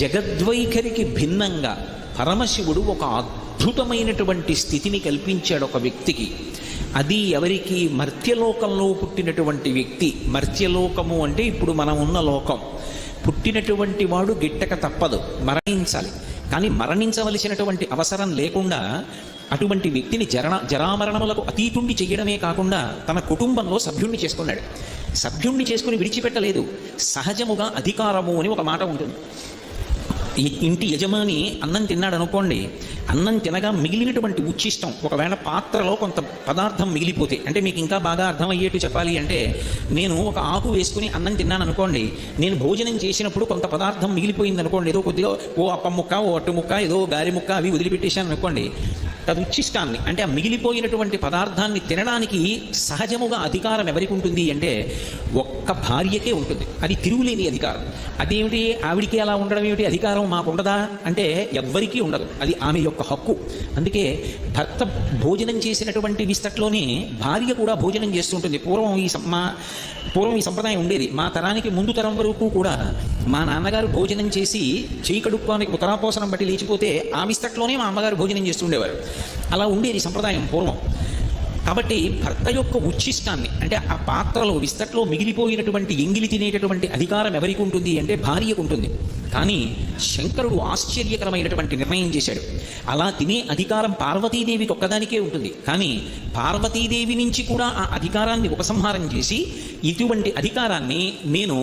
జగద్వైఖరికి భిన్నంగా పరమశివుడు ఒక అద్భుతమైనటువంటి స్థితిని కల్పించాడు ఒక వ్యక్తికి. అది ఎవరికి? మర్త్యలోకంలో పుట్టినటువంటి వ్యక్తి. మర్త్యలోకము అంటే ఇప్పుడు మనం ఉన్న లోకం. పుట్టినటువంటి వాడు గిట్టక తప్పదు. మరణించాలి. కానీ మరణించవలసినటువంటి అవసరం లేకుండా అటువంటి వ్యక్తిని జరణ జరామరణములకు అతీతుండి చేయడమే కాకుండా తన కుటుంబంలో సభ్యుణ్ణి చేసుకున్నాడు. సభ్యుణ్ణి చేసుకుని విడిచిపెట్టలేదు. సహజముగా అధికారము అని ఒక మాట ఉంటుంది. ఇంటి యజమాని అన్నం తిన్నాడు అనుకోండి అన్నం తినగా మిగిలినటువంటి ఉచ్చిష్టం ఒకవేళ పాత్రలో కొంత పదార్థం మిగిలిపోతే అంటే మీకు ఇంకా బాగా అర్థమయ్యేట్టు చెప్పాలి అంటే నేను ఒక ఆకు వేసుకుని అన్నం తిన్నాను అనుకోండి నేను భోజనం చేసినప్పుడు కొంత పదార్థం మిగిలిపోయింది అనుకోండి ఏదో కొద్దిగా ఓ అప్ప ముక్క ఓ అట్టు ముక్క ఏదో గారి ముక్క అవి వదిలిపెట్టేశాను అనుకోండి తదు ఉచ్చిష్టాన్ని అంటే ఆ మిగిలిపోయినటువంటి పదార్థాన్ని తినడానికి సహజముగా అధికారం ఎవరికి ఉంటుంది అంటే ఒక్క భార్యకే ఉంటుంది. అది తిరుగులేని అధికారం. అదేమిటి? ఆవిడికి అలా ఉండడం ఏమిటి? అధికారం మాకు ఉండదా అంటే ఎవ్వరికీ ఉండదు. అది ఆమె యొక్క హక్కు. అందుకే భర్త భోజనం చేసినటువంటి విస్తట్లోనే భార్య కూడా భోజనం చేస్తుంటుంది. పూర్వం ఈ మా పూర్వం ఈ సంప్రదాయం ఉండేది. మా తరానికి ముందు తరం వరకు కూడా మా నాన్నగారు భోజనం చేసి చేయి కడుక్కోనికి ఉత్తరాపోసనం బట్టి లేచిపోతే ఆ విస్తట్లోనే మా అమ్మగారు భోజనం చేస్తుండేవారు అలా ఉండేది సంప్రదాయం పూర్వం. కాబట్టి భర్త యొక్క ఉచ్ఛిష్టాన్ని అంటే ఆ పాత్రలో విస్తట్లో మిగిలిపోయినటువంటి ఎంగిలి తినేటటువంటి అధికారం ఎవరికి ఉంటుంది అంటే భార్యకు ఉంటుంది. కానీ శంకరుడు ఆశ్చర్యకరమైనటువంటి నిర్ణయం చేశాడు. అలా తినే అధికారం పార్వతీదేవికి ఒక్కదానికే ఉంటుంది. కానీ పార్వతీదేవి నుంచి కూడా ఆ అధికారాన్ని ఉపసంహారం చేసి ఇటువంటి అధికారాన్ని నేను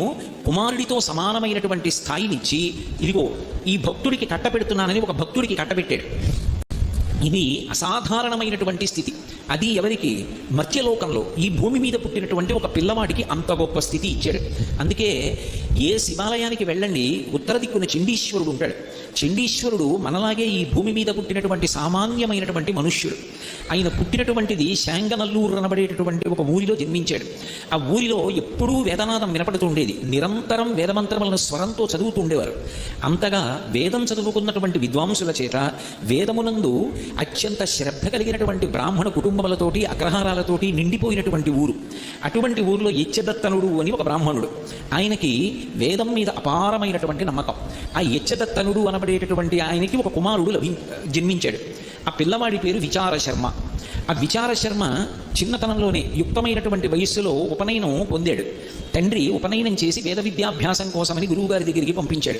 కుమారుడితో సమానమైనటువంటి స్థాయినిచ్చి ఇదిగో ఈ భక్తుడికి కట్టపెడుతున్నానని ఒక భక్తుడికి కట్టబెట్టాడు. ఇది అసాధారణమైనటువంటి స్థితి. అది ఎవరికి? మత్స్యలోకంలో ఈ భూమి మీద పుట్టినటువంటి ఒక పిల్లవాడికి అంత గొప్ప స్థితి ఇచ్చాడు. అందుకే ఏ శివాలయానికి వెళ్ళండి ఉత్తర దిక్కున చండీశ్వరుడు ఉంటాడు. చండీశ్వరుడు మనలాగే ఈ భూమి మీద పుట్టినటువంటి సామాన్యమైనటువంటి మనుష్యుడు. ఆయన పుట్టినటువంటిది శాంగనల్లూరు అనబడేటటువంటి ఒక ఊరిలో జన్మించాడు. ఆ ఊరిలో ఎప్పుడూ వేదనాదం వినపడుతుండేది. నిరంతరం వేదమంత్రములను స్వరంతో చదువుతుండేవారు. అంతగా వేదం చదువుకున్నటువంటి విద్వాంసుల చేత వేదమునందు అత్యంత శ్రద్ధ కలిగినటువంటి బ్రాహ్మణ కుటుంబం కుటుంబములతోటి అగ్రహారాలతోటి నిండిపోయినటువంటి ఊరు. అటువంటి ఊరిలో యచ్చదత్తనుడు అని ఒక బ్రాహ్మణుడు. ఆయనకి వేదం మీద అపారమైనటువంటి నమ్మకం. ఆ యచ్చదత్తనుడు అనబడేటటువంటి ఆయనకి ఒక కుమారుడు లభి జన్మించాడు. ఆ పిల్లవాడి పేరు విచార శర్మ ఆ విచార శర్మ చిన్నతనంలోనే యుక్తమైనటువంటి వయస్సులో ఉపనయనం పొందాడు. తండ్రి ఉపనయనం చేసి వేద విద్యాభ్యాసం కోసమని గురువుగారి దగ్గరికి పంపించాడు.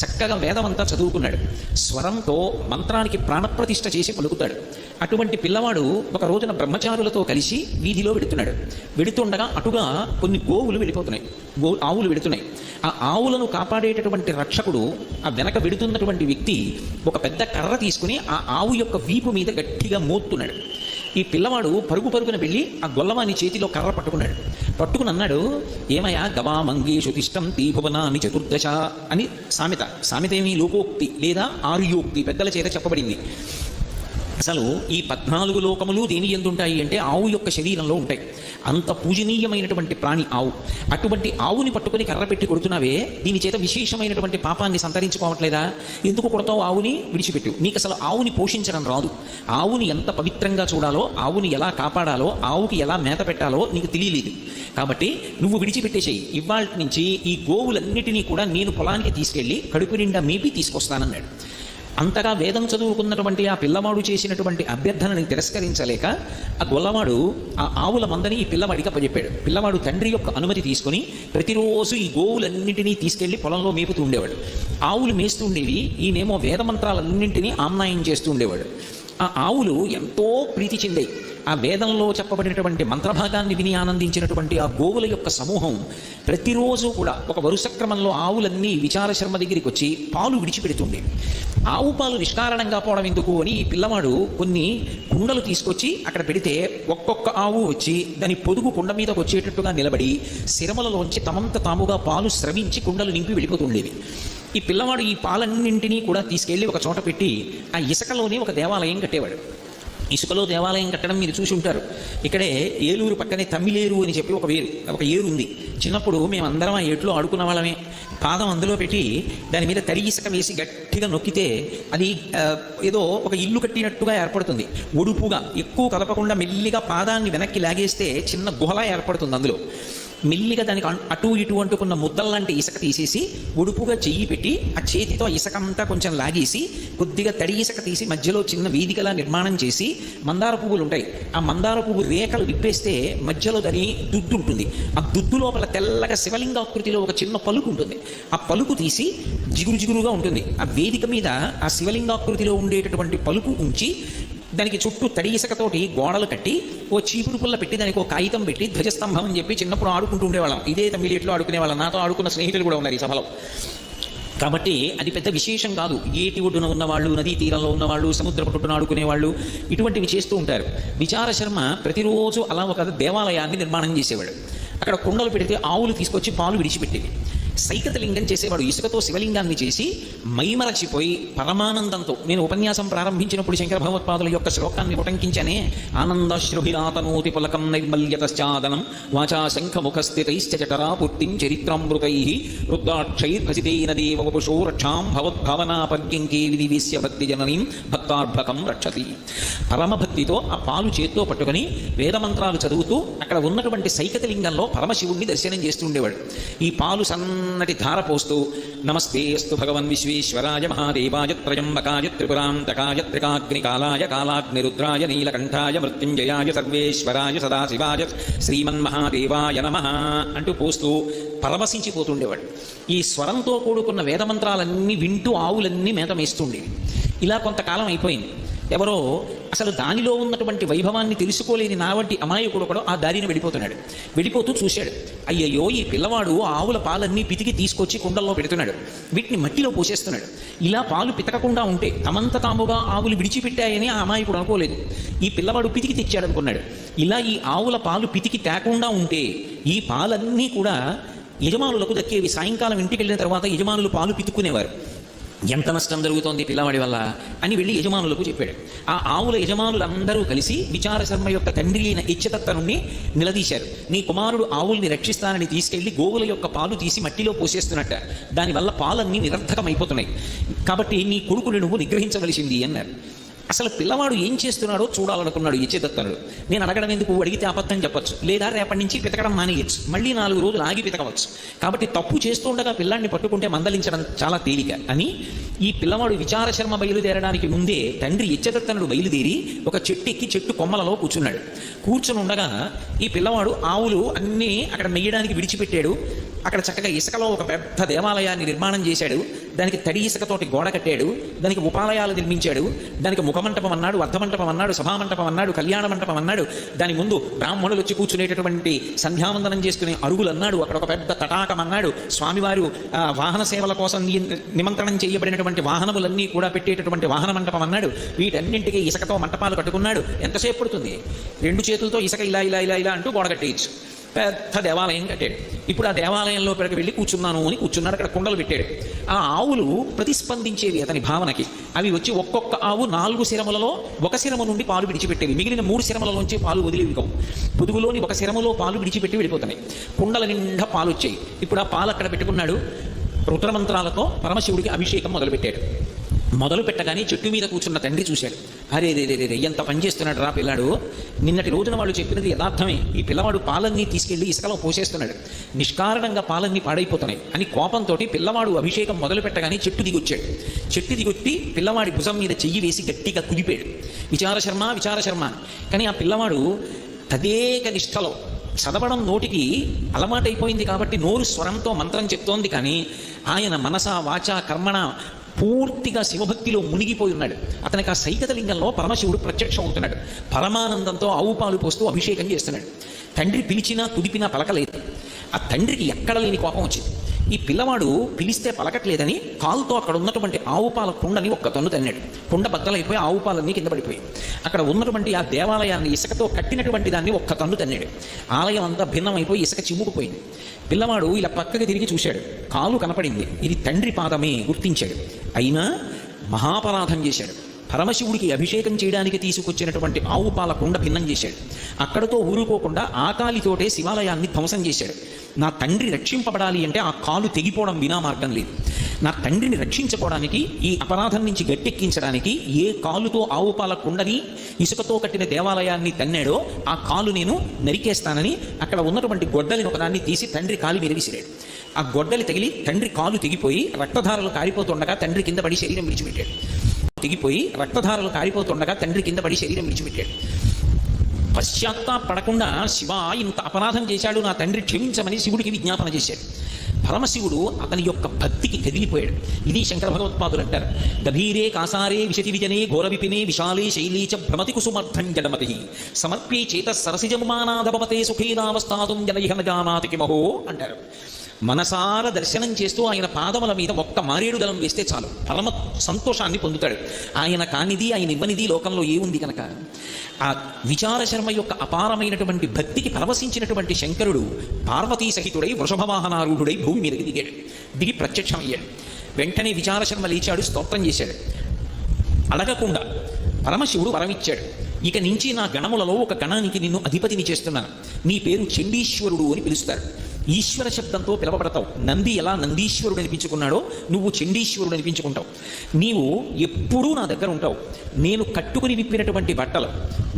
చక్కగా వేదమంతా చదువుకున్నాడు. స్వరంతో మంత్రానికి ప్రాణప్రతిష్ఠ చేసి పలుకుతాడు. అటువంటి పిల్లవాడు ఒక రోజున బ్రహ్మచారులతో కలిసి వీధిలో వెడుతున్నాడు. వెడుతుండగా అటుగా కొన్ని గోవులు వెళ్ళిపోతున్నాయి. గో ఆవులు వెడుతున్నాయి. ఆ ఆవులను కాపాడేటటువంటి రక్షకుడు ఆ వెనక వెడుతున్నటువంటి వ్యక్తి ఒక పెద్ద కర్ర తీసుకుని ఆ ఆవు యొక్క వీపు మీద గట్టిగా మోతున్నాడు ఈ పిల్లవాడు పరుగు పరుగున వెళ్ళి ఆ గొల్లవాని చేతిలో కర్ర పట్టుకున్నాడు. పట్టుకుని అన్నాడు ఏమయ్యా గవామంగేషు తిష్టం తీభువనాని చతుర్దశ అని సామెత. సామెత ఏమి లోకోక్తి లేదా ఆరుయోక్తి పెద్దల చేత చెప్పబడింది. అసలు ఈ పద్నాలుగు లోకములు దేని ఎందుంటాయి అంటే ఆవు యొక్క శరీరంలో ఉంటాయి. అంత పూజనీయమైనటువంటి ప్రాణి ఆవు. అటువంటి ఆవుని పట్టుకొని కర్ర పెట్టి కొడుతున్నావే దీని చేత విశేషమైనటువంటి పాపాన్ని సంతరించుకోవట్లేదా? ఎందుకు కొడతావు ఆవుని? విడిచిపెట్టు. నీకు అసలు ఆవుని పోషించడం రాదు. ఆవుని ఎంత పవిత్రంగా చూడాలో ఆవుని ఎలా కాపాడాలో ఆవుకి ఎలా మేత పెట్టాలో నీకు తెలియలేదు. కాబట్టి నువ్వు విడిచిపెట్టేసేయి. ఇవాళ నుంచి ఈ గోవులన్నిటినీ కూడా నేను పొలానికి తీసుకెళ్ళి కడుపు నిండా మేపి తీసుకొస్తానన్నాడు. అంతగా వేదం చదువుకున్నటువంటి ఆ పిల్లవాడు చేసినటువంటి అభ్యర్థనని తిరస్కరించలేక ఆ గొల్లవాడు ఆ ఆవుల మందని ఈ పిల్లవాడికి అప్పచెప్పాడు. పిల్లవాడు తండ్రి యొక్క అనుమతి తీసుకుని ప్రతిరోజు ఈ గోవులన్నింటినీ తీసుకెళ్ళి పొలంలో మేపుతూ ఉండేవాడు. ఆవులు మేస్తూ ఉండేవి ఈయనేమో వేదమంత్రాలన్నింటినీ ఆమ్నాయం చేస్తూ ఉండేవాడు. ఆ ఆవులు ఎంతో ప్రీతి చెందాయి. ఆ వేదంలో చెప్పబడినటువంటి మంత్రభాగాన్ని విని ఆనందించినటువంటి ఆ గోవుల యొక్క సమూహం ప్రతిరోజు కూడా ఒక వరుస క్రమంలో ఆవులన్నీ విచార శర్మ దగ్గరికి వచ్చి పాలు విడిచిపెడుతుండే ఆవు పాలు నిష్కారణంగా పోవడం ఎందుకు అని ఈ పిల్లవాడు కొన్ని కుండలు తీసుకొచ్చి అక్కడ పెడితే ఒక్కొక్క ఆవు వచ్చి దాని పొదుగు కుండ మీదకు వచ్చేటట్టుగా నిలబడి శిరమలలోంచి తమంత తాముగా పాలు స్రవించి కుండలు నింపి వెళ్ళిపోతుండేవి ఈ పిల్లవాడు ఈ పాలన్నింటినీ కూడా తీసుకెళ్ళి ఒక చోట పెట్టి ఆ ఇసుకలోనే ఒక దేవాలయం కట్టేవాడు. ఇసుకలో దేవాలయం కట్టడం మీరు చూసి ఉంటారు. ఇక్కడే ఏలూరు పక్కనే తమ్మిలేరు అని చెప్పి ఒక వేరు ఒక ఏరు ఉంది. చిన్నప్పుడు మేము అందరం ఆ ఏట్లో ఆడుకున్న వాళ్ళమే. పాదం అందులో పెట్టి దాని మీద తడి ఇసుక వేసి గట్టిగా నొక్కితే అది ఏదో ఒక ఇల్లు కట్టినట్టుగా ఏర్పడుతుంది. ఒడుపుగా ఎక్కువ కదపకుండా మెల్లిగా పాదాన్ని వెనక్కి లాగేస్తే చిన్న గుహలా ఏర్పడుతుంది అందులో. మెల్లిగా దానికి అటు ఇటు అంటుకున్న ముద్దల్లాంటి ఇసుక తీసేసి ఉడుపుగా చెయ్యి పెట్టి ఆ చేతితో ఇసుక అంతా కొంచెం లాగేసి కొద్దిగా తడి ఇసుక తీసి మధ్యలో చిన్న వేదికలా నిర్మాణం చేసి మందార పువ్వులు ఉంటాయి. ఆ మందార పువ్వు రేఖలు విప్పేస్తే మధ్యలో దాని దుద్దు ఉంటుంది. ఆ దుద్దు లోపల తెల్లగా శివలింగాకృతిలో ఒక చిన్న పలుకు ఉంటుంది. ఆ పలుకు తీసి జిగురు జిగురుగా ఉంటుంది. ఆ వేదిక మీద ఆ శివలింగాకృతిలో ఉండేటటువంటి పలుకు ఉంచి దానికి చుట్టూ తడి ఇసుకతోటి గోడలు కట్టి ఓ చీపురు పుల్ల పెట్టి దానికి ఒక కాగితం పెట్టి ధ్వజస్తంభం అని చెప్పి చిన్నప్పుడు ఆడుకుంటూ ఉండేవాళ్ళం. ఇదే తమిళిట్లో ఆడుకునేవాళ్ళం నాతో ఆడుకున్న స్నేహితులు కూడా ఉన్నారు ఈ సభలో. కాబట్టి అది పెద్ద విశేషం కాదు. ఏటి ఒడ్డున ఉన్నవాళ్ళు నదీ తీరంలో ఉన్నవాళ్ళు సముద్ర పట్టున ఆడుకునేవాళ్ళు ఇటువంటివి చేస్తూ ఉంటారు. విచార శర్మ ప్రతిరోజు అలా ఒక దేవాలయాన్ని నిర్మాణం చేసేవాడు. అక్కడ కుండలు పెడితే ఆవులు తీసుకొచ్చి పాలు విడిచిపెట్టేవి. సైకతలింగం చేసేవాడు ఇసుకతో శివలింగాన్ని చేసి మైమరచిపోయి పరమానందంతో నేను ఉపన్యాసం ప్రారంభించినప్పుడు శంకర భగవత్పాదుల యొక్క శ్లోకాన్ని ఉటంకించనే ఆనందాశ్రుభిరాతనోతి పులకం నైర్మల్యతశ్చాదనం వాచా శంఖముఖస్థితైశ్చ జఠరా పుట్టిం చరిత్రామృతై రుద్రాక్షైర్భసితేన దేవపుషో రక్షాం భవద్భావనాపర్యంకే విధివేశ్య భక్తి జననీం భక్తార్భకం రక్షతి. పరమభక్తితో ఆ పాలు చేత్తో పట్టుకొని వేదమంత్రాలు చదువుతూ అక్కడ ఉన్నటువంటి సైకతలింగంలో పరమశివుణ్ణి దర్శనం చేస్తుండేవాడు ఈ పాలు సన్నటి ధార పోస్తూ నమస్తే అస్తు భగవన్ విశ్వేశ్వరాయ మహాదేవాయ త్రయంబకాయ త్రిపురాంతకాయ త్రికాగ్నికాలాయ కాలాగ్నిరుద్రాయ నీలకంఠాయ మృత్యుంజయాయ సర్వేశ్వరాయ సదాశివాయ శ్రీమన్మహాదేవాయ నమ అంటూ పోస్తూ పరవశించిపోతుండేవాడు. ఈ స్వరంతో కూడుకున్న వేదమంత్రాలన్నీ వింటూ ఆవులన్నీ మేత మేస్తుండేవి ఇలా కొంతకాలం అయిపోయింది. ఎవరో అసలు దానిలో ఉన్నటువంటి వైభవాన్ని తెలుసుకోలేని నా వంటి అమాయకుడు కూడా ఆ దారిని వెళ్ళిపోతున్నాడు. వెళ్ళిపోతూ చూశాడు. అయ్యయ్యో ఈ పిల్లవాడు ఆవుల పాలన్నీ పితికి తీసుకొచ్చి కుండల్లో పెడుతున్నాడు. వీటిని మట్టిలో పోసేస్తున్నాడు. ఇలా పాలు పితకకుండా ఉంటే తమంత తాముగా ఆవులు విడిచిపెట్టాయని ఆ అమాయకుడు అనుకోలేదు. ఈ పిల్లవాడు పితికి తెచ్చాడు అనుకున్నాడు ఇలా ఈ ఆవుల పాలు పితికి తేకుండా ఉంటే ఈ పాలన్నీ కూడా యజమానులకు దక్కేవి. సాయంకాలం ఇంటికి వెళ్ళిన తర్వాత యజమానులు పాలు పితుక్కునేవారు. ఎంత నష్టం జరుగుతోంది పిల్లవాడి వల్ల అని వెళ్ళి యజమానులకు చెప్పాడు. ఆ ఆవుల యజమానులందరూ కలిసి విచార శర్మ యొక్క తండ్రి అయిన ఇచ్చతత్త నుండి నిలదీశారు. నీ కుమారుడు ఆవుల్ని రక్షిస్తానని తీసుకెళ్ళి గోవుల యొక్క పాలు తీసి మట్టిలో పోసేస్తున్నట్ట. దానివల్ల పాలన్నీ నిరర్థకమైపోతున్నాయి. కాబట్టి నీ కొడుకుని నువ్వు నిగ్రహించవలసింది అన్నారు. అసలు పిల్లవాడు ఏం చేస్తున్నాడో చూడాలనుకున్నాడు ఇచ్చేదత్తనుడు నేను అడగడం ఎందుకు? అడిగితే అబద్ధం చెప్పొచ్చు. లేదా రేపటి నుంచి పితకడం మానేయచ్చు. మళ్ళీ నాలుగు రోజులు ఆగి పితకవచ్చు. కాబట్టి తప్పు చేస్తుండగా పిల్లాన్ని పట్టుకుంటే మందలించడం చాలా తేలిక. అని ఈ పిల్లవాడు విచార శర్మ బయలుదేరడానికి ముందే తండ్రి ఇచ్చదత్తనుడు బయలుదేరి ఒక చెట్టు ఎక్కి చెట్టు కొమ్మలలో కూర్చున్నాడు. కూర్చుని ఉండగా ఈ పిల్లవాడు ఆవులు అన్నీ అక్కడ మెయ్యడానికి విడిచిపెట్టాడు. అక్కడ చక్కగా ఇసుకలో ఒక పెద్ద దేవాలయాన్ని నిర్మాణం చేశాడు. దానికి తడి ఇసుకతోటి గోడ కట్టాడు దానికి ఉపాలయాలు నిర్మించాడు దానికి ముఖమంటపం అన్నాడు అర్ధమంటపం అన్నాడు సభామంటపం అన్నాడు కళ్యాణ మంటపం అన్నాడు. దాని ముందు బ్రాహ్మణులు వచ్చి కూర్చునేటటువంటి సంధ్యావందనం చేసుకునే అరుగులు అన్నాడు. అక్కడ ఒక పెద్ద తటాకం అన్నాడు. స్వామివారు వాహన సేవల కోసం నిమంత్రణం చేయబడినటువంటి వాహనములన్నీ కూడా పెట్టేటటువంటి వాహన మంటపం అన్నాడు. వీటన్నింటికి ఇసుకతో మంటపాలు కట్టుకున్నాడు. ఎంతసేపు పడుతుంది? రెండు చేతులతో ఇసుక ఇలా ఇలా ఇలా ఇలా అంటూ గోడ కట్టేయచ్చు. పెద్ద దేవాలయం కట్టాడు. ఇప్పుడు ఆ దేవాలయంలో పెరగ వెళ్ళి కూర్చున్నాను అని కూర్చున్నాడు. అక్కడ కుండలు పెట్టాడు. ఆ ఆవులు ప్రతిస్పందించేవి అతని భావనకి. అవి వచ్చి ఒక్కొక్క ఆవు నాలుగు శిరములలో ఒక శిరము నుండి పాలు విడిచిపెట్టేవి. మిగిలిన మూడు శిరములలోంచి పాలు వదిలేవి కావు పొదుగులోని ఒక శిరములో పాలు విడిచిపెట్టి వెళ్ళిపోతున్నాయి కుండల నిండా పాలు వచ్చాయి. ఇప్పుడు ఆ పాలు అక్కడ పెట్టుకున్నాడు. రుద్రమంత్రాలతో పరమశివుడికి అభిషేకం మొదలుపెట్టాడు. మొదలు పెట్టగానే చెట్టు మీద కూర్చున్న తండ్రి చూశాడు. అరే రే రే రే ఎంత పని చేస్తున్నాడు రా పిల్లాడు. నిన్నటి రోజున వాళ్ళు చెప్పినది యథార్థమే. ఈ పిల్లవాడు పాలన్నీ తీసుకెళ్ళి ఇసుకలో పోసేస్తున్నాడు. నిష్కారణంగా పాలన్నీ పాడైపోతున్నాయి అని కోపంతో పిల్లవాడు అభిషేకం మొదలు పెట్టగానే చెట్టు దిగొచ్చాడు. చెట్టు దిగొచ్చి పిల్లవాడి భుజం మీద చెయ్యి వేసి గట్టిగా కుదిపాడు. విచారశర్మ విచారశర్మ కానీ ఆ పిల్లవాడు తదేక నిష్టలో చదవడం నోటికి అలవాటైపోయింది కాబట్టి నోరు స్వరంతో మంత్రం చెప్తోంది కానీ ఆయన మనస వాచ కర్మణ పూర్తిగా శివభక్తిలో మునిగిపోయి ఉన్నాడు. అతనికి ఆ సైకతలింగంలో పరమశివుడు ప్రత్యక్షం అవుతున్నాడు. పరమానందంతో ఆవు పాలు పోస్తూ అభిషేకం చేస్తున్నాడు. తండ్రి పిలిచినా తుదిపినా పలకలేదు. ఆ తండ్రికి ఎక్కడ లేని కోపం వచ్చింది. ఈ పిల్లవాడు పిలిస్తే పలకట్లేదని కాలుతో అక్కడ ఉన్నటువంటి ఆవు పాల కుండని ఒక్క తన్ను తన్నాడు. కుండ బద్దలైపోయి ఆవు పాలన్నీ కింద పడిపోయి. అక్కడ ఉన్నటువంటి ఆ దేవాలయాన్ని ఇసుకతో కట్టినటువంటి దాన్ని ఒక్క తన్ను తన్నాడు. ఆలయం అంతా భిన్నమైపోయి ఇసుక చిమ్ముకుపోయింది. పిల్లవాడు ఇలా పక్కకి తిరిగి చూశాడు. కాలు కనపడింది. ఇది తండ్రి పాదమే గుర్తించాడు. అయినా మహాపరాధం చేశాడు. పరమశివుడికి అభిషేకం చేయడానికి తీసుకొచ్చినటువంటి ఆవు పాల కుండ భిన్నం చేశాడు. అక్కడతో ఊరుకోకుండా ఆకాలితోటే శివాలయాన్ని ధ్వంసం చేశాడు. నా తండ్రి రక్షింపబడాలి అంటే ఆ కాలు తెగిపోవడం వినా మార్గం లేదు. నా తండ్రిని రక్షించుకోవడానికి ఈ అపరాధం నుంచి గట్టెక్కించడానికి ఏ కాలుతో ఆవు పాల కుండని ఇసుకతో కట్టిన దేవాలయాన్ని తన్నాడో ఆ కాలు నేను నరికేస్తానని అక్కడ ఉన్నటువంటి గొడ్డలిని ఒకదాన్ని తీసి తండ్రి కాలు మీద విసిరాడు. ఆ గొడ్డలి తగిలి తండ్రి కాలు తెగిపోయి రక్తధారలు కారిపోతుండగా తండ్రి కింద పడి శరీరం విడిచిపెట్టాడు. తెగిపోయి రక్తధారలు కారిపోతుండగా తండ్రి కింద పడి శరీరం విడిచిపెట్టాడు. పశ్చాత్తాపడకుండా శివ ఇంత అపరాధం చేశాడు నా తండ్రి క్షమించమని శివుడికి విజ్ఞాపన చేశాడు. పరమశివుడు అతని యొక్క భక్తికి కదిలిపోయాడు. ఇది శంకర భగవత్పాదులు అంటారు. గభీరే కాసారే విశతి విజనే ఘోర విపినే విశాలే శైలీ చ భ్రమతి కుసుమర్థం జడమతి సమర్ప్యే చేత సరసిజముమానాధపతే సుఖేనావస్థాతుం జనయిహన జానాతికి కిమహో అంటారు. మనసార దర్శనం చేస్తూ ఆయన పాదముల మీద ఒక్క మారేడు దళం వేస్తే చాలు. పరమ సంతోషాన్ని పొందుతాడు. ఆయన కానిది ఆయన ఇవ్వనిది లోకంలో ఏముంది కనుక ఆ విచారశర్మ యొక్క అపారమైనటువంటి భక్తికి పరవశించినటువంటి శంకరుడు పార్వతీ సహితుడై వృషభవాహనారూఢుడై భూమి మీదకి దిగాడు. దిగి ప్రత్యక్షమయ్యాడు. వెంటనే విచారశర్మ లేచాడు స్తోత్రం చేశాడు. అడగకుండా పరమశివుడు వరమిచ్చాడు. ఇక నుంచి నా గణములలో ఒక గణానికి నిన్ను అధిపతిని చేస్తున్నాను నీ పేరు చండీశ్వరుడు అని పిలుస్తారు. ఈశ్వర శబ్దంతో పిలవబడతావు. నంది ఎలా నందీశ్వరుడు అనిపించుకున్నాడో నువ్వు చండీశ్వరుడు అనిపించుకుంటావు. నీవు ఎప్పుడూ నా దగ్గర ఉంటావు. నేను కట్టుకుని విప్పినటువంటి బట్టలు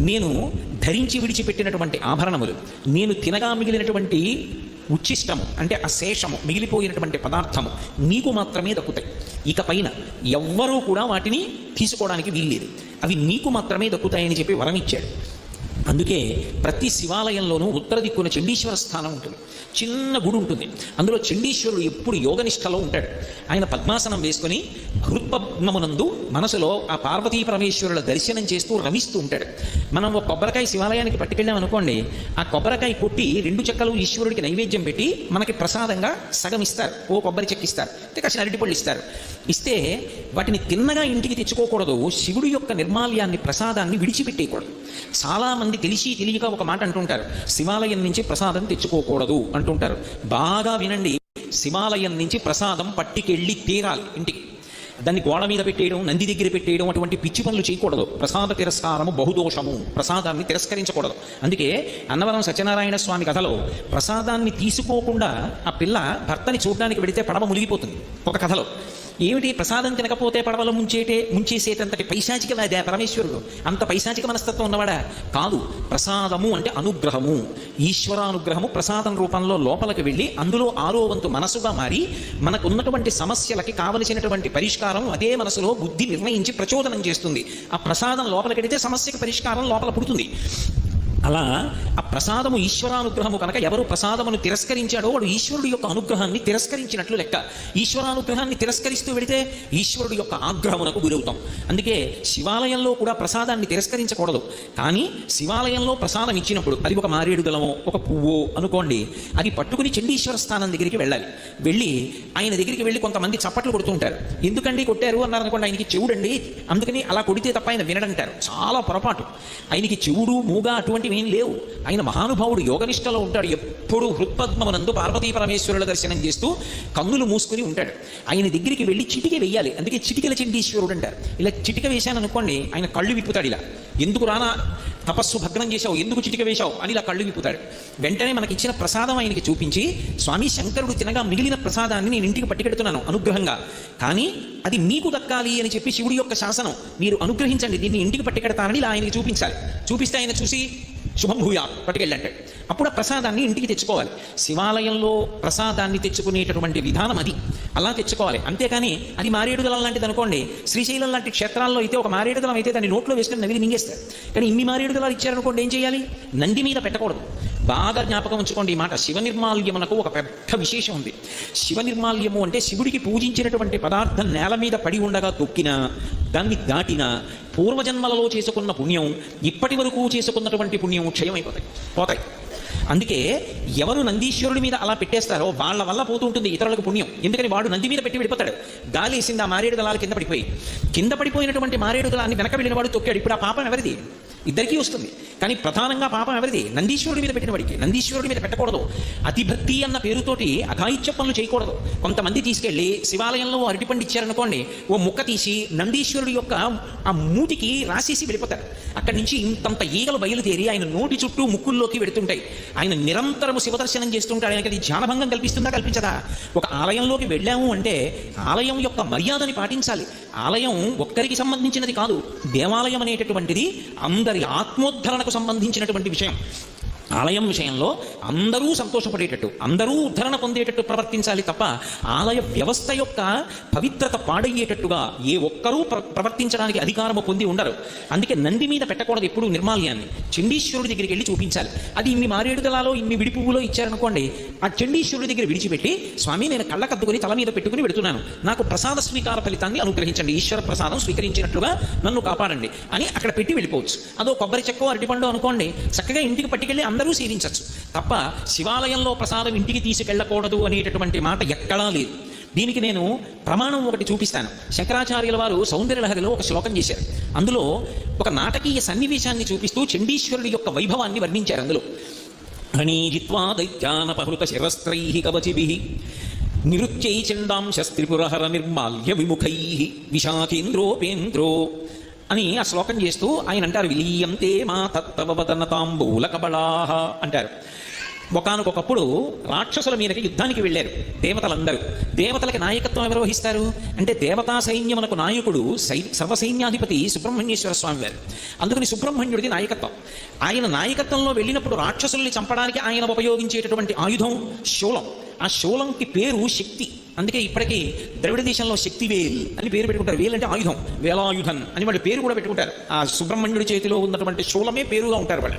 నేను ధరించి విడిచిపెట్టినటువంటి ఆభరణములు నేను తినగా మిగిలినటువంటి ఉచ్ఛిష్టము అంటే అశేషము మిగిలిపోయినటువంటి పదార్థము నీకు మాత్రమే దక్కుతాయి. ఇక పైన ఎవ్వరూ కూడా వాటిని తీసుకోవడానికి వీల్లేదు. అవి నీకు మాత్రమే దక్కుతాయని చెప్పి వరం ఇచ్చాడు అందుకే ప్రతి శివాలయంలోనూ ఉత్తర దిక్కున చండీశ్వర స్థానం ఉంటుంది. చిన్న గుడి ఉంటుంది. అందులో చండీశ్వరుడు ఎప్పుడు యోగనిష్టలో ఉంటాడు. ఆయన పద్మాసనం వేసుకొని హృత్పద్మమునందు మనసులో ఆ పార్వతీ పరమేశ్వరుల దర్శనం చేస్తూ రమిస్తూ ఉంటాడు. మనం ఒక కొబ్బరికాయ శివాలయానికి పట్టుకెళ్ళాం అనుకోండి ఆ కొబ్బరికాయ కొట్టి రెండు చెక్కలు ఈశ్వరుడికి నైవేద్యం పెట్టి మనకి ప్రసాదంగా సగం ఇస్తారు. ఓ కొబ్బరి చెక్క ఇస్తారు. అయితే కాసిన అరటిపళ్ళు ఇస్తారు. ఇస్తే వాటిని తిన్నగా ఇంటికి తెచ్చుకోకూడదు. శివుడి యొక్క నిర్మాల్యాన్ని ప్రసాదాన్ని విడిచిపెట్టేయకూడదు. చాలామంది తెలిసి తెలియక ఒక మాట అంటుంటారు. శివాలయం నుంచి ప్రసాదం తెచ్చుకోకూడదు అంటుంటారు. బాగా వినండి. శివాలయం నుంచి ప్రసాదం పట్టికెళ్ళి తీరాలి ఇంటికి. దాన్ని గోడ మీద పెట్టేయడం నంది దగ్గర పెట్టేయడం అటువంటి పిచ్చి పనులు చేయకూడదు. ప్రసాద తిరస్కారము బహుదోషము. ప్రసాదాన్ని తిరస్కరించకూడదు. అందుకే అన్నవరం సత్యనారాయణ స్వామి కథలో ప్రసాదాన్ని తీసుకోకుండా ఆ పిల్ల భర్తని చూడడానికి వెడితే పడవ మునిగిపోతుంది. ఒక కథలో. ఏమిటి? ప్రసాదం తినకపోతే పడవలో ముంచేటే ముంచేసేటంతటి పైశాచిక పరమేశ్వరుడు. అంత పైశాచిక మనస్తత్వం ఉన్నవాడా? కాదు. ప్రసాదము అంటే అనుగ్రహము. ఈశ్వరానుగ్రహము ప్రసాదం రూపంలో లోపలికి వెళ్ళి అందులో ఆరో వంతు మనసుగా మారి మనకు ఉన్నటువంటి సమస్యలకి కావలసినటువంటి పరిష్కారం అదే మనసులో బుద్ధి నిర్ణయించి ప్రచోదనం చేస్తుంది. ఆ ప్రసాదం లోపలికెడితే సమస్యకి పరిష్కారం లోపల పుడుతుంది. అలా ఆ ప్రసాదము ఈశ్వరానుగ్రహము కనుక ఎవరు ప్రసాదమును తిరస్కరించాడో వాడు ఈశ్వరుడు యొక్క అనుగ్రహాన్ని తిరస్కరించినట్లు లెక్క. ఈశ్వరానుగ్రహాన్ని తిరస్కరిస్తూ వెళితే ఈశ్వరుడు యొక్క ఆగ్రహమునకు గురవుతాం. అందుకే శివాలయంలో కూడా ప్రసాదాన్ని తిరస్కరించకూడదు. కానీ శివాలయంలో ప్రసాదం ఇచ్చినప్పుడు అది ఒక మారేడు దళమో ఒక పువ్వో అనుకోండి అది పట్టుకుని చండీశ్వర స్థానం దగ్గరికి వెళ్ళాలి. వెళ్ళి ఆయన దగ్గరికి వెళ్ళి కొంతమంది చప్పట్లు కొడుతుంటారు ఎందుకండి కొట్టారు అన్నారు అనుకోండి ఆయనకి చెవుడండి. అందుకని అలా కొడితే తప్ప ఆయన వినడంటారు. చాలా పొరపాటు. ఆయనకి చెవుడు మూగ అటువంటి ఏం లేవు. ఆయన మహానుభావుడు యోగనిష్టలో ఉంటాడు. ఎప్పుడు హృత్పద్మనందు పార్వతీ పరమేశ్వరుల దర్శనం చేస్తూ కన్నులు మూసుకుని ఉంటాడు. ఆయన దగ్గరికి వెళ్ళి చిటిక వెయ్యాలి అందుకే చిటికల చండీశ్వరుడు అంటారు. ఇలా చిటిక వేశాను అనుకోండి ఆయన కళ్ళు విప్పుతాడు ఇలా. ఎందుకు రానా? తపస్సు భగ్నం చేశావు. ఎందుకు చిటిక వేశావు? అని ఇలా కళ్ళు విప్పుతాడు. వెంటనే మనకి ఇచ్చిన ప్రసాదం ఆయనకి చూపించి స్వామి శంకరుడు తినగా మిగిలిన ప్రసాదాన్ని నేను ఇంటికి పట్టుకెడుతున్నాను అనుగ్రహంగా. కానీ అది మీకు దక్కాలి అని చెప్పి శివుడి యొక్క శాసనం. మీరు అనుగ్రహించండి. దీన్ని ఇంటికి పట్టుకెడతానని ఇలా ఆయనకి చూపించాలి. చూపిస్తే ఆయన చూసి శుభం భూయా పట్టుకెళ్ళంటాడు. అప్పుడు ఆ ప్రసాదాన్ని ఇంటికి తెచ్చుకోవాలి. శివాలయంలో ప్రసాదాన్ని తెచ్చుకునేటటువంటి విధానం అది. అలా తెచ్చుకోవాలి. అంతేకాని అది మారేడుదలం లాంటిది అనుకోండి. శ్రీశైలం లాంటి క్షేత్రాల్లో అయితే ఒక మారేడుదలం అయితే దాన్ని నోట్లో వేసుకుని నవిలి మింగేస్తారు. కానీ ఇన్ని మారేడుదలాలు ఇచ్చారనుకోండి ఏం చేయాలి? నంది మీద పెట్టకూడదు. బాగా జ్ఞాపకం ఉంచుకోండి ఈ మాట. శివ నిర్మాల్యమునకు ఒక పెద్ద విశేషం ఉంది. శివ నిర్మాల్యము అంటే శివుడికి పూజించినటువంటి పదార్థం నేల మీద పడి ఉండగా తొక్కినా దాన్ని దాటినా పూర్వజన్మలలో చేసుకున్న పుణ్యం ఇప్పటి వరకు చేసుకున్నటువంటి పుణ్యం క్షయమైపోతాయి. పోతాయి. అందుకే ఎవరు నందీశ్వరుడి మీద అలా పెట్టేస్తారో వాళ్ళ వల్ల పోతూ ఉంటుంది ఇతరులకు పుణ్యం. ఎందుకని వాడు నంది మీద పెట్టి వెళ్ళిపోతాడు గాలి వేసింది ఆ మారేడు దళాలు కింద పడిపోయి. కింద పడిపోయినటువంటి మారేడు దళాన్ని వెనక వెళ్ళిన వాడు తొక్కాడు. ఇప్పుడు ఆ పాపం ఎవరిది? ఇద్దరికీ వస్తుంది. కానీ ప్రధానంగా పాపం ఎవరిది? నందీశ్వరుడి మీద పెట్టిన వాడికి. నందీశ్వరుడి మీద పెట్టకూడదు. అతిభక్తి అన్న పేరుతోటి అఘాయిత్య పనులు చేయకూడదు. కొంతమంది తీసుకెళ్ళి శివాలయంలో అరటిపండు ఇచ్చారనుకోండి ఓ ముక్క తీసి నందీశ్వరుడి యొక్క ఆ మూతికి రాసేసి వెళ్ళిపోతారు. అక్కడి నుంచి ఇంతంత ఈగలు బయలుదేరి ఆయన నోటి చుట్టూ ముక్కుల్లోకి వెడుతుంటాయి. ఆయన నిరంతరము శివదర్శనం చేస్తుంటాడు. ఆయనకి అది జ్ఞానభంగం కల్పిస్తుందా కల్పించదా? ఒక ఆలయంలోకి వెళ్ళాము అంటే ఆలయం యొక్క మర్యాదని పాటించాలి. ఆలయం ఒక్కరికి సంబంధించినది కాదు. దేవాలయం అనేటటువంటిది అందరి ఆత్మోద్ధరణకు సంబంధించినటువంటి విషయం. ఆలయం విషయంలో అందరూ సంతోషపడేటట్టు అందరూ ఉద్ధరణ పొందేటట్టు ప్రవర్తించాలి తప్ప ఆలయ వ్యవస్థ యొక్క పవిత్రత పాడయ్యేటట్టుగా ఏ ఒక్కరూ ప్రవర్తించడానికి అధికారము పొంది ఉండరు. అందుకే నంది మీద పెట్టకూడదు ఎప్పుడు నిర్మాల్యాన్ని. చండీశ్వరుడి దగ్గరికి వెళ్ళి చూపించాలి. అది ఇన్ని మారేడుదలాలో ఇన్ని విడి పువ్వులో ఇచ్చారనుకోండి ఆ చండీశ్వరుడి దగ్గర విడిచిపెట్టి స్వామి నేను కళ్ళ కద్దుకుని తల మీద పెట్టుకుని పెడుతున్నాను నాకు ప్రసాద స్వీకార ఫలితాన్ని అనుగ్రహించండి. ఈశ్వర ప్రసాదం స్వీకరించినట్లుగా నన్ను కాపాడండి అని అక్కడ పెట్టి వెళ్ళిపోవచ్చు. అదో కొబ్బరి చెక్క అరటిపండు అనుకోండి చక్కగా ఇంటికి పట్టుకెళ్ళి అందరూ సేవించవచ్చు తప్ప శివాలయంలో ప్రసాదం ఇంటికి తీసుకెళ్ళకూడదు అనేటటువంటి మాట ఎక్కడా లేదు. దీనికి నేను ప్రమాణం ఒకటి చూపిస్తాను. శంకరాచార్యుల వారు సౌందర్యలహరిలో ఒక శ్లోకం చేశారు. అందులో ఒక నాటకీయ సన్నివేశాన్ని చూపిస్తూ చండీశ్వరుడి యొక్క వైభవాన్ని వర్ణించారు అందులో. హణీజిత్వా దైత్యానపహృత శిరస్త్రై కవచిభి నిరుత్యై చండాంశ శస్త్రిపురహర నిర్మాల్య విముఖై విశాఖేంద్రోపేంద్రో అని ఆ శ్లోకం చేస్తూ ఆయన అంటారు విలీయంతే మా తత్తవదన తాంబూల కబళాహ అంటారు. ఒకనకొకప్పుడు రాక్షసుల మీదకి యుద్ధానికి వెళ్ళారు దేవతలందరూ. దేవతలకి నాయకత్వం ఎవరు వహిస్తారు? అంటే దేవతా సైన్యములకు నాయకుడు సై సర్వసైన్యాధిపతి సుబ్రహ్మణ్యేశ్వర స్వామి వారు అందుకని సుబ్రహ్మణ్యుడిది నాయకత్వం. ఆయన నాయకత్వంలో వెళ్ళినప్పుడు రాక్షసుల్ని చంపడానికి ఆయన ఉపయోగించేటటువంటి ఆయుధం శూలం ఆ శూలంకి పేరు శక్తి. అందుకే ఇప్పటికీ ద్రవిడ దేశంలో శక్తివేల్ అని పేరు పెట్టుకుంటారు. వేల్ అంటే ఆయుధం వేలాయుధన్ అని వాళ్ళ పేరు కూడా పెట్టుకుంటారు. ఆ సుబ్రహ్మణ్యుడి చేతిలో ఉన్నటువంటి శూలమే పేరుగా ఉంటారు వాళ్ళు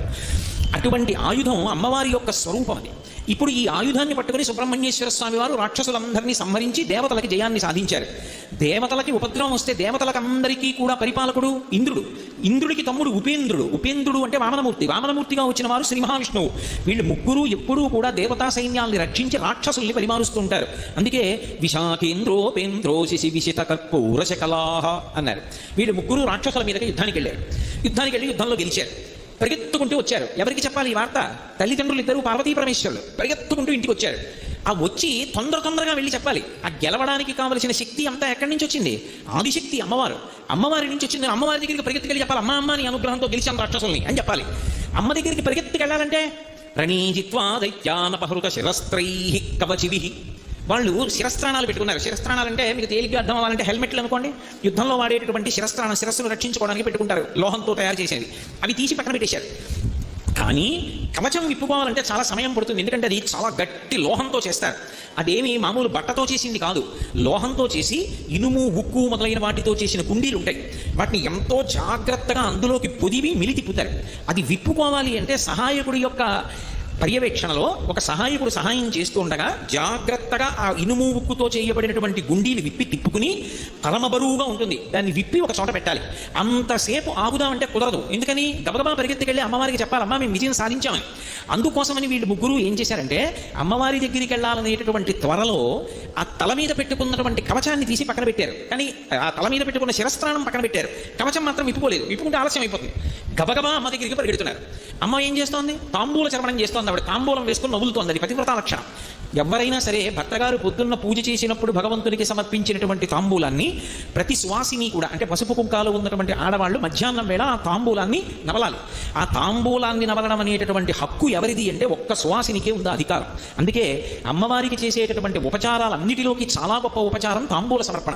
అటువంటి ఆయుధం అమ్మవారి యొక్క స్వరూపం అది. ఇప్పుడు ఈ ఆయుధాన్ని పట్టుకుని సుబ్రహ్మణ్యేశ్వర స్వామి వారు రాక్షసులందరినీ సంహరించి దేవతలకి జయాన్ని సాధించారు. దేవతలకి ఉపద్రవం వస్తే దేవతలకందరికీ కూడా పరిపాలకుడు ఇంద్రుడు. ఇంద్రుడికి తమ్ముడు ఉపేంద్రుడు. ఉపేంద్రుడు అంటే వామనమూర్తి. వామనమూర్తిగా వచ్చిన వారు శ్రీ మహావిష్ణువు. వీళ్ళు ముగ్గురు ఎప్పుడూ కూడా దేవతా సైన్యాల్ని రక్షించి రాక్షసుల్ని పరిమారుస్తుంటారు అందుకే విశాఖేంద్రోపేంద్రో శిశి విశిత కర్పూరశకలాహ అన్నారు. వీళ్ళు ముగ్గురు రాక్షసుల మీదకి యుద్ధానికి వెళ్ళారు. యుద్ధానికి వెళ్ళి యుద్ధంలో గెలిచారు. పరిగెత్తుకుంటూ వచ్చారు. ఎవరికి చెప్పాలి ఈ వార్త? తల్లిదండ్రులు ఇద్దరు పార్వతీ పరమేశ్వరులు పరిగెత్తుకుంటూ ఇంటికి వచ్చారు. ఆ వచ్చి తొందర తొందరగా వెళ్ళి చెప్పాలి. ఆ గెలవడానికి కావలసిన శక్తి అంతా ఎక్కడి నుంచి వచ్చింది? ఆదిశక్తి అమ్మవారు. అమ్మవారి నుంచి వచ్చింది. అమ్మవారి దగ్గరికి పరిగెత్తుకెళ్ళి చెప్పాలి. అమ్మ అమ్మ నీ అనుగ్రహంతో గెలిచాను రాక్షసుల్ని అని చెప్పాలి. అమ్మ దగ్గరికి పరిగెత్తుకెళ్ళాలంటే ప్రణీజిత్వా దైత్యానపహృత శిరస్త్రై కవచివి వాళ్ళు శిరస్త్రాణాలు పెట్టుకున్నారు. శిరస్త్రాణాలు అంటే మీకు తేలిగ్గా అర్థం అవ్వాలంటే హెల్మెట్లు అనుకోండి. యుద్ధంలో వాడేటటువంటి శిరస్త్రాణ శిరస్సును రక్షించుకోవడానికి పెట్టుకుంటారు. లోహంతో తయారు చేసేది. అవి తీసి పక్కన పెట్టేశారు. కానీ కవచం విప్పుకోవాలంటే చాలా సమయం పడుతుంది. ఎందుకంటే అది చాలా గట్టి లోహంతో చేస్తారు. అదేమి మామూలు బట్టతో చేసింది కాదు. లోహంతో చేసి ఇనుము ఉక్కు మొదలైన వాటితో చేసిన కుండీలు ఉంటాయి. వాటిని ఎంతో జాగ్రత్తగా అందులోకి పొదివి మిలి తిప్పుతారు అది విప్పుకోవాలి అంటే సహాయకుడి యొక్క పర్యవేక్షణలో ఒక సహాయకుడు సహాయం చేస్తూ ఉండగా జాగ్రత్తగా ఆ ఇనుము ఉక్కుతో చేయబడినటువంటి గుండీలు విప్పి తిప్పుకుని తలమ బరువుగా ఉంటుంది. దాన్ని విప్పి ఒక చోట పెట్టాలి. అంతసేపు ఆగుదామంటే కుదరదు. ఎందుకని? గబగబా పరిగెత్తికెళ్ళి అమ్మవారికి చెప్పాలమ్మా మేము విజయం సాధించామని అందుకోసమని వీళ్ళు ముగ్గురు ఏం చేశారంటే అమ్మవారి దగ్గరికి వెళ్ళాలనేటటువంటి త్వరలో ఆ తల మీద పెట్టుకున్నటువంటి కవచాన్ని తీసి పక్కన పెట్టారు. కానీ ఆ తల మీద పెట్టుకున్న శిరస్త్రాణం పక్కన పెట్టారు. కవచం మాత్రం విప్పుకోలేదు. విప్పుకుంటే ఆలస్యం అయిపోతుంది గబగబా అమ్మ దగ్గరికి పరిగెడుతున్నారు. అమ్మ ఏం చేస్తోంది? తాంబూల చర్మణం చేస్తోంది. ఆవిడ తాంబూలం వేసుకుని నవ్వులుతోంది. అది పతివ్రత లక్షణం. ఎవరైనా సరే భర్తగారు పొద్దున్న పూజ చేసినప్పుడు భగవంతునికి సమర్పించినటువంటి తాంబూలాన్ని ప్రతి శ్వాసిని కూడా అంటే పసుపు కుంకాలు ఉన్నటువంటి ఆడవాళ్ళు మధ్యాహ్నం వేళ ఆ తాంబూలాన్ని నవలాలి. ఆ తాంబూలాన్ని నవలడం అనేటటువంటి హక్కు ఎవరిది అంటే ఒక్క సువాసినికే ఉంది అధికారం. అందుకే అమ్మవారికి చేసేటటువంటి ఉపచారాలన్నిటిలోకి చాలా గొప్ప ఉపచారం తాంబూల సమర్పణ.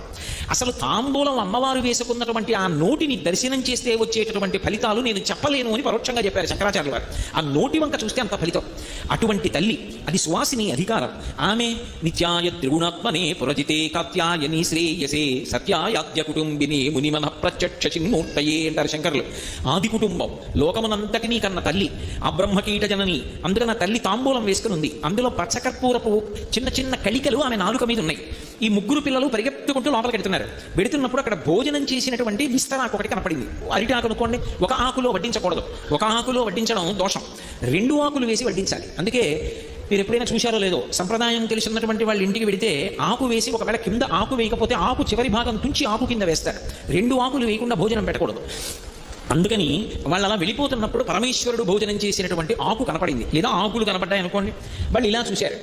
అసలు తాంబూలం అమ్మవారు వేసుకున్నటువంటి ఆ నోటిని దర్శనం చేస్తే వచ్చేటటువంటి ఫలితాలు నేను చెప్పలేను అని పరోక్షంగా చెప్పారు శంకరాచార్య గారు ఆ నోటి వంక చూస్తే అంత ఫలితం అటువంటి తల్లి అది సువాసిని అధికారం. ఆమె నిత్యాయ త్రిగుణాత్మనే పురజితే కాత్యాయని శ్రేయసే సత్యాయాద్య కుటుంబిని మునిమన ప్రత్యక్ష చిన్మూర్తయే అంటారు శంకరులు. ఆది కుటుంబం లోకమునంతటినీ కన్న తల్లి ఆ బ్రహ్మకీట జనని నా తల్లి తాంబూలం వేసుకుని ఉంది అందులో పచ్చకర్పూరపు చిన్న చిన్న కళికలు ఆమె నాలుక మీద ఉన్నాయి. ఈ ముగ్గురు పిల్లలు పరిగెత్తుకుంటూ లోపలికి పెడుతున్నారు. వెడుతున్నప్పుడు అక్కడ భోజనం చేసినటువంటి విస్తరాకు ఒకటి కనపడింది. అరిటి ఆకు అనుకోండి ఒక ఆకులో వడ్డించకూడదు. ఒక ఆకులో వడ్డించడం దోషం. రెండు ఆకులు వేసి వడ్డించాలి. అందుకే మీరు ఎప్పుడైనా చూశారో లేదో సంప్రదాయం తెలిసినటువంటి వాళ్ళ ఇంటికి వెడితే ఆకు వేసి ఒకవేళ కింద ఆకు వేయకపోతే ఆకు చివరి భాగం తుంచి ఆకు కింద వేస్తారు. రెండు ఆకులు వేయకుండా భోజనం పెట్టకూడదు. అందుకని వాళ్ళు అలా వెళ్ళిపోతున్నప్పుడు పరమేశ్వరుడు భోజనం చేసినటువంటి ఆకు కనపడింది. లేదా ఆకులు కనపడ్డాయి అనుకోండి. వాళ్ళు ఇలా చూశారు.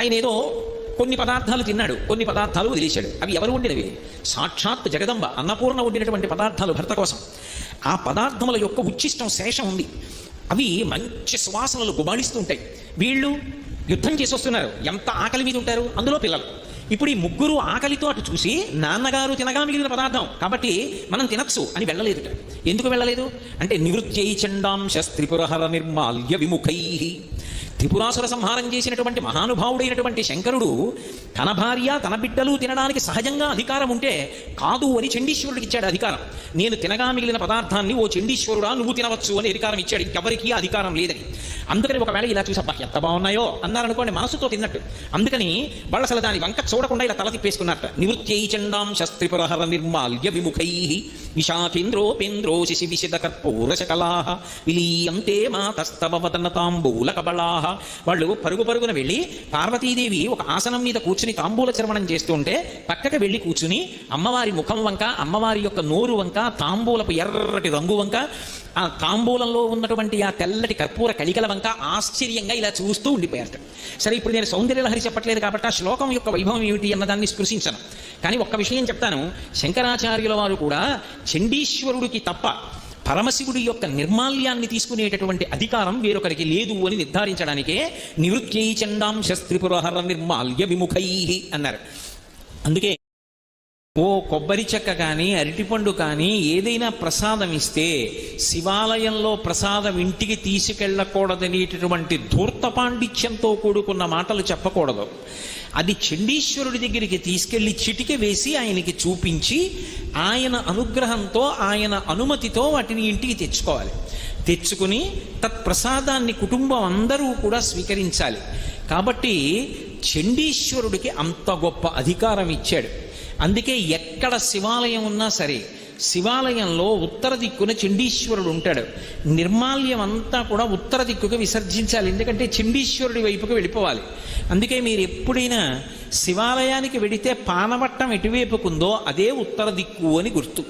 ఆయన ఏదో కొన్ని పదార్థాలు తిన్నాడు. కొన్ని పదార్థాలు వదిలేశాడు. అవి ఎవరు వండినవి? సాక్షాత్ జగదంబ అన్నపూర్ణ వండినటువంటి పదార్థాలు భర్త కోసం. ఆ పదార్థముల యొక్క ఉచ్ఛిష్టం శేషం ఉంది. అవి మంచి సువాసనలు గుబాళిస్తూ ఉంటాయి. వీళ్ళు యుద్ధం చేసి వస్తున్నారు. ఎంత ఆకలి మీద ఉంటారు? అందులో పిల్లలు. ఇప్పుడు ఈ ముగ్గురు ఆకలితో అటు చూసి నాన్నగారు తినగా మిగిలిన పదార్థం. కాబట్టి మనం తినచ్చు అని వెళ్ళలేదు ఎందుకు వెళ్ళలేదు? అంటే నివృత్యై చండాం శస్త్రిపురహర నిర్మాల్య విముఖై. త్రిపురాసుర సంహారం చేసినటువంటి మహానుభావుడైనటువంటి శంకరుడు తన భార్య తన బిడ్డలు తినడానికి సహజంగా అధికారం ఉంటే కాదు అని చండీశ్వరుడికి ఇచ్చాడు అధికారం. నేను తినగా మిగిలిన పదార్థాన్ని ఓ చండీశ్వరుడా నువ్వు తినవచ్చు అని అధికారం ఇచ్చాడు. ఇంకెవరికి అధికారం లేదని. అందుకని ఒకవేళ ఇలా చూసా ఎంత బాగున్నాయో అన్నారనుకోండి మనసుతో తిన్నట్టు. అందుకని వాళ్ళు అసలు దాని వంక చూడకుండా ఇలా తల తిప్పేసుకున్నట్ట. నివృత్యై చండాం శస్త్రిపురహర నిర్మాల్య విముఖై విశాఖేంద్రోపేంద్రో శిశి విశిద కర్పూరశకలా విలీయంతే మాతస్తవ వదన తాంబూల వాళ్ళు పరుగు పరుగున వెళ్ళి పార్వతీదేవి ఒక ఆసనం మీద కూర్చుని తాంబూల చర్మణం చేస్తుంటే పక్కకి వెళ్ళి కూర్చుని అమ్మవారి ముఖం వంక అమ్మవారి యొక్క నోరు వంక తాంబూలపు ఎర్రటి రంగు వంక ఆ తాంబూలంలో ఉన్నటువంటి ఆ తెల్లటి కర్పూర కలికల వంక ఆశ్చర్యంగా ఇలా చూస్తూ ఉండిపోయారట. సరే ఇప్పుడు నేను సౌందర్యలహరి చెప్పట్లేదు కాబట్టి ఆ శ్లోకం యొక్క వైభవం ఏమిటి అన్నదాన్ని స్పృశించను. కానీ ఒక్క విషయం చెప్తాను. శంకరాచార్యుల వారు కూడా చండీశ్వరుడికి తప్ప పరమశివుడి యొక్క నిర్మాల్యాన్ని తీసుకునేటటువంటి అధికారం వేరొకరికి లేదు అని నిర్ధారించడానికే నివృత్యై చండాం శస్త్రిపురహర నిర్మాల్య విముఖై అన్నారు. అందుకే ఓ కొబ్బరి చెక్క కానీ అరటిపండు కానీ ఏదైనా ప్రసాదం ఇస్తే శివాలయంలో ప్రసాదం ఇంటికి తీసుకెళ్ళకూడదనేటటువంటి ధూర్త పాండిత్యంతో కూడుకున్న మాటలు చెప్పకూడదు. అది చండీశ్వరుడి దగ్గరికి తీసుకెళ్ళి చిటిక వేసి ఆయనకి చూపించి ఆయన అనుగ్రహంతో ఆయన అనుమతితో వాటిని ఇంటికి తెచ్చుకోవాలి. తెచ్చుకుని తత్ప్రసాదాన్ని కుటుంబం అందరూ కూడా స్వీకరించాలి. కాబట్టి చండీశ్వరుడికి అంత గొప్ప అధికారం ఇచ్చాడు. అందుకే ఎక్కడ శివాలయం ఉన్నా సరే శివాలయంలో ఉత్తర దిక్కున చండీశ్వరుడు ఉంటాడు. నిర్మాల్యం అంతా కూడా ఉత్తర దిక్కుకు విసర్జించాలి. ఎందుకంటే చండీశ్వరుడి వైపుకు వెళ్ళిపోవాలి. అందుకే మీరు ఎప్పుడైనా శివాలయానికి వెడితే పానవట్టం ఎటువైపుకుందో అదే ఉత్తర దిక్కు అని గుర్తు.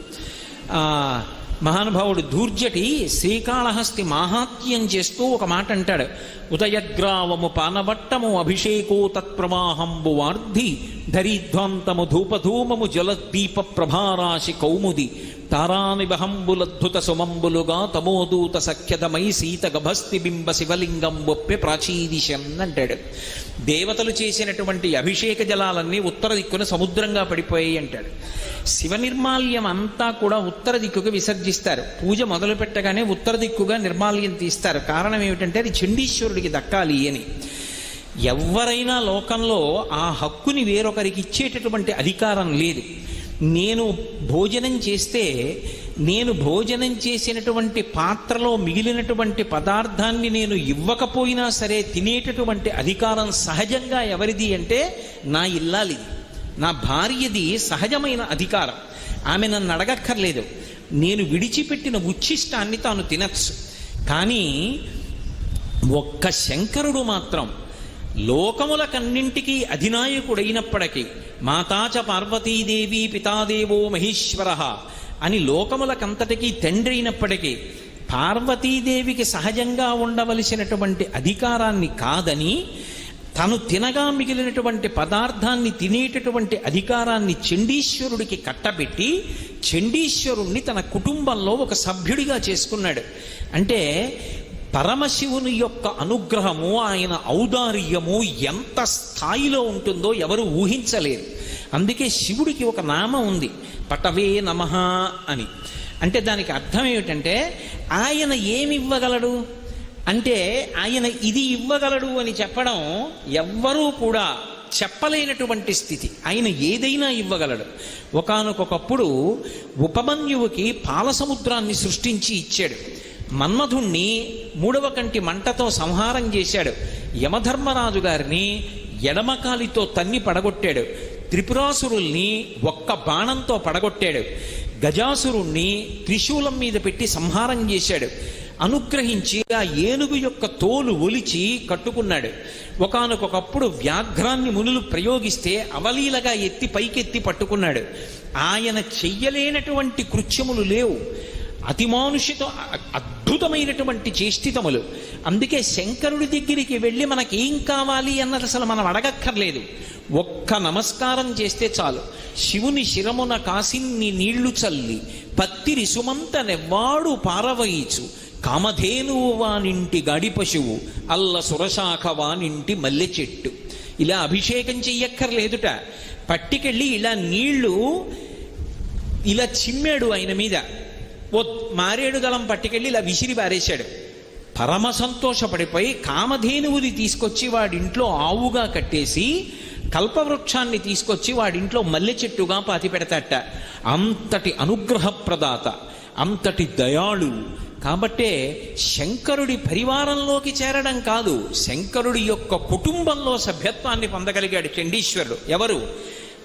మహానుభావుడు దూర్జటి శ్రీకాళహస్తి మాహాత్యం చేస్తూ ఒక మాట అంటాడు. ఉదయగ్రావము పానవట్టము అభిషేకో తత్ప్రవాహంబు వార్ధి ధరిధ్వాంతము ధూపధూమము జలదీప ప్రభారాశి కౌముది తారానిబహంబులద్భుత సుమంబులుగా తమోదూత సఖ్యతమై సీత గభస్తి బింబ శివలింగం ఒప్పె ప్రాచీదిశం అంటాడు. దేవతలు చేసినటువంటి అభిషేక జలాలన్నీ ఉత్తర దిక్కున సముద్రంగా పడిపోయాయి అంటాడు. శివ నిర్మాల్యం అంతా కూడా ఉత్తర దిక్కుకు విసర్జిస్తారు. పూజ మొదలు పెట్టగానే ఉత్తర దిక్కుగా నిర్మాల్యం తీస్తారు. కారణం ఏమిటంటే అది చండీశ్వరుడికి దక్కాలి అని. ఎవరైనా లోకంలో ఆ హక్కుని వేరొకరికి ఇచ్చేటటువంటి అధికారం లేదు. నేను భోజనం చేస్తే నేను భోజనం చేసినటువంటి పాత్రలో మిగిలినటువంటి పదార్థాన్ని నేను ఇవ్వకపోయినా సరే తినేటటువంటి అధికారం సహజంగా ఎవరిది అంటే నా ఇల్లాలిది నా భార్యది సహజమైన అధికారం. ఆమె నన్ను అడగక్కర్లేదు. నేను విడిచిపెట్టిన ఉచ్ఛిష్టాన్ని తాను తినచ్చు. కానీ ఒక్క శంకరుడు మాత్రం లోకములకన్నింటికీ అధినాయకుడైనప్పటికీ మాతాచ పార్వతీదేవి పితాదేవో మహేశ్వర అని లోకములకంతటికీ తండ్రి అయినప్పటికీ పార్వతీదేవికి సహజంగా ఉండవలసినటువంటి అధికారాన్ని కాదని తను తినగా మిగిలినటువంటి పదార్థాన్ని తినేటటువంటి అధికారాన్ని చండీశ్వరుడికి కట్టబెట్టి చండీశ్వరుణ్ణి తన కుటుంబంలో ఒక సభ్యుడిగా చేసుకున్నాడు. అంటే పరమశివుని యొక్క అనుగ్రహము ఆయన ఔదార్యము ఎంత స్థాయిలో ఉంటుందో ఎవరు ఊహించలేరు. అందుకే శివుడికి ఒక నామం ఉంది పటవే నమ అని. అంటే దానికి అర్థం ఏమిటంటే ఆయన ఏమి ఇవ్వగలడు అంటే ఆయన ఇది ఇవ్వగలడు అని చెప్పడం ఎవ్వరూ కూడా చెప్పలేనటువంటి స్థితి. ఆయన ఏదైనా ఇవ్వగలడు. ఒకనకొకప్పుడు ఉపమన్యువుకి పాలసముద్రాన్ని సృష్టించి ఇచ్చాడు. మన్మధుణ్ణి మూడవ కంటి మంటతో సంహారం చేశాడు. యమధర్మరాజు గారిని ఎడమకాలితో తన్ని పడగొట్టాడు. త్రిపురాసురుల్ని ఒక్క బాణంతో పడగొట్టాడు. గజాసురుణ్ణి త్రిశూలం మీద పెట్టి సంహారం చేశాడు. అనుగ్రహించి ఆ ఏనుగు యొక్క తోలు ఒలిచి కట్టుకున్నాడు. ఒకనకొకప్పుడు వ్యాఘ్రాన్ని మునులు ప్రయోగిస్తే అవలీలగా ఎత్తి పైకెత్తి పట్టుకున్నాడు. ఆయన చెయ్యలేనటువంటి కృత్యములు లేవు. అతిమానుషితో అద్భుతమైనటువంటి చేష్టితములు. అందుకే శంకరుడి దగ్గరికి వెళ్ళి మనకి ఏం కావాలి అన్నది అసలు మనం అడగక్కర్లేదు. ఒక్క నమస్కారం చేస్తే చాలు. శివుని శిరమున కాసిన్ని నీళ్ళు చల్లి పత్తిరి సుమంత నెవ్వాడు పారవయిచు. కామధేనువు వానింటి గాడి పశువు అల్ల సురశాఖ వానింటి మల్లె చెట్టు. ఇలా అభిషేకం చెయ్యక్కర్లేదుట. పట్టికెళ్ళి ఇలా నీళ్ళు ఇలా చిమ్మాడు ఆయన మీద. ఓ మారేడు దళం పట్టుకెళ్ళి ఇలా విసిరి పారేశాడు. పరమ సంతోషపడిపోయి కామధేనువుని తీసుకొచ్చి వాడింట్లో ఆవుగా కట్టేసి కల్పవృక్షాన్ని తీసుకొచ్చి వాడింట్లో మల్లె చెట్టుగా పాతి పెడతాట అంతటి అనుగ్రహప్రదాత అంతటి దయాళు. కాబట్టే శంకరుడి పరివారంలోకి చేరడం కాదు శంకరుడి యొక్క కుటుంబంలో సభ్యత్వాన్ని పొందగలిగాడు చండీశ్వరుడు. ఎవరు?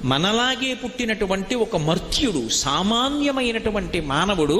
మనలాగే పుట్టినటువంటి ఒక మర్త్యుడు సామాన్యమైనటువంటి మానవుడు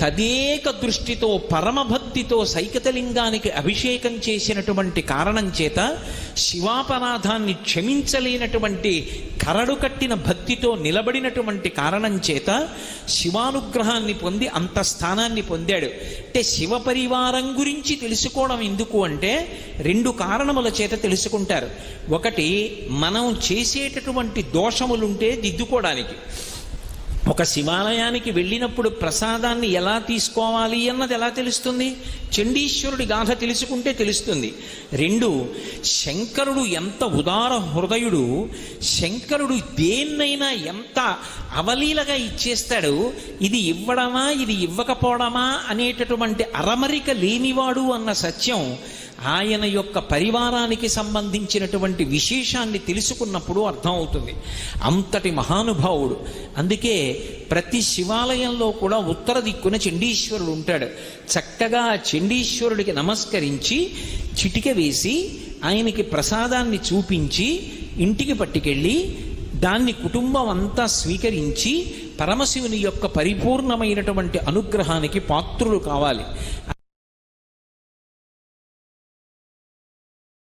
తదేక దృష్టితో పరమభక్తితో సైకతలింగానికి అభిషేకం చేసినటువంటి కారణం చేత శివాపరాధాన్ని క్షమించలేనటువంటి కరడు కట్టిన భక్తితో నిలబడినటువంటి కారణం చేత శివానుగ్రహాన్ని పొంది అంత స్థానాన్ని పొందాడు. అంటే శివ పరివారం గురించి తెలుసుకోవడం ఎందుకు అంటే రెండు కారణముల చేత తెలుసుకుంటారు. ఒకటి మనం చేసేటటువంటి దోషములుంటే దిద్దుకోవడానికి. ఒక శివాలయానికి వెళ్ళినప్పుడు ప్రసాదాన్ని ఎలా తీసుకోవాలి అన్నది ఎలా తెలుస్తుంది? చండీశ్వరుడి గాథ తెలుసుకుంటే తెలుస్తుంది. రెండు శంకరుడు ఎంత ఉదార హృదయుడు శంకరుడు దేన్నైనా ఎంత అవలీలగా ఇచ్చేస్తాడు ఇది ఇవ్వడమా ఇది ఇవ్వకపోవడమా అనేటటువంటి అరమరిక లేనివాడు అన్న సత్యం ఆయన యొక్క పరివారానికి సంబంధించినటువంటి విశేషాన్ని తెలుసుకున్నప్పుడు అర్థమవుతుంది. అంతటి మహానుభావుడు. అందుకే ప్రతి శివాలయంలో కూడా ఉత్తర దిక్కున చండీశ్వరుడు ఉంటాడు. చక్కగా చండీశ్వరుడికి నమస్కరించి చిటిక వేసి ఆయనకి ప్రసాదాన్ని చూపించి ఇంటికి పట్టుకెళ్ళి దాన్ని కుటుంబం అంతా స్వీకరించి పరమశివుని యొక్క పరిపూర్ణమైనటువంటి అనుగ్రహానికి పాత్రులు కావాలి.